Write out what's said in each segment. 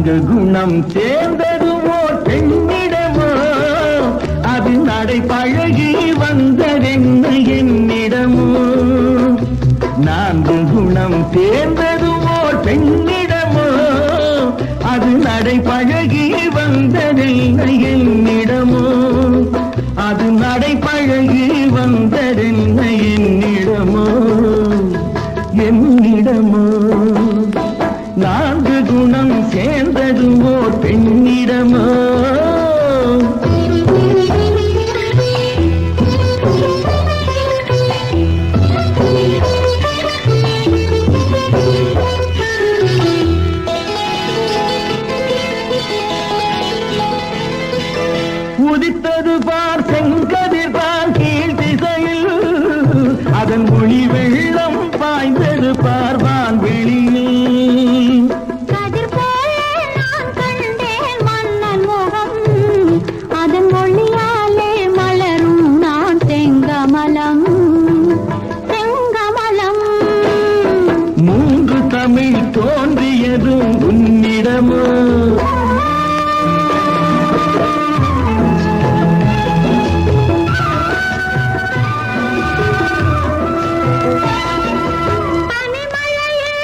நான்கு குணம் சேர்ந்ததுமோ பெண்ணிடமோ அது நடை பழகி வந்ததென்ன என்னிடமோ? நான்கு குணம் சேர்ந்ததுமோ பெண்ணிடமோ அது நடை பழகி வந்ததென்ன என்னிடமோ? அது நடை பழகி வந்ததென்ன என்னிடமோ? என்னிடமோ? நான்கு குணம் சேர்ந்ததுமோ பெண்ணிடமோ? உதித்தது பார் செங்கதிர் பார் கீழ் திசையில் அதன் ஒளி தமிழ் தோன்றியதும் உன்னிடமோ? பனிமழையில்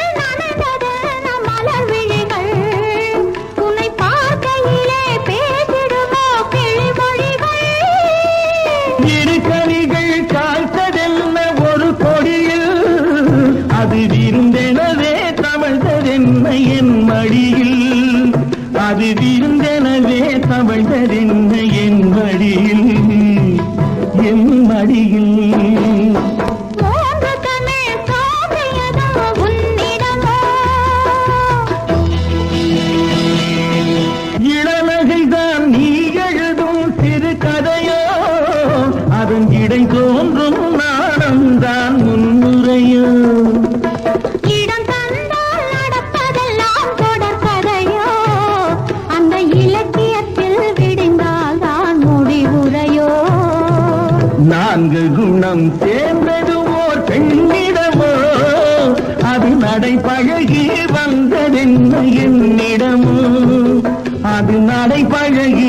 நனைந்தது என் மடியில் அது விருந்தெனவே தவழ்ந்ததென்ன என் மடியில் என் மடியில் அது நடை பழகி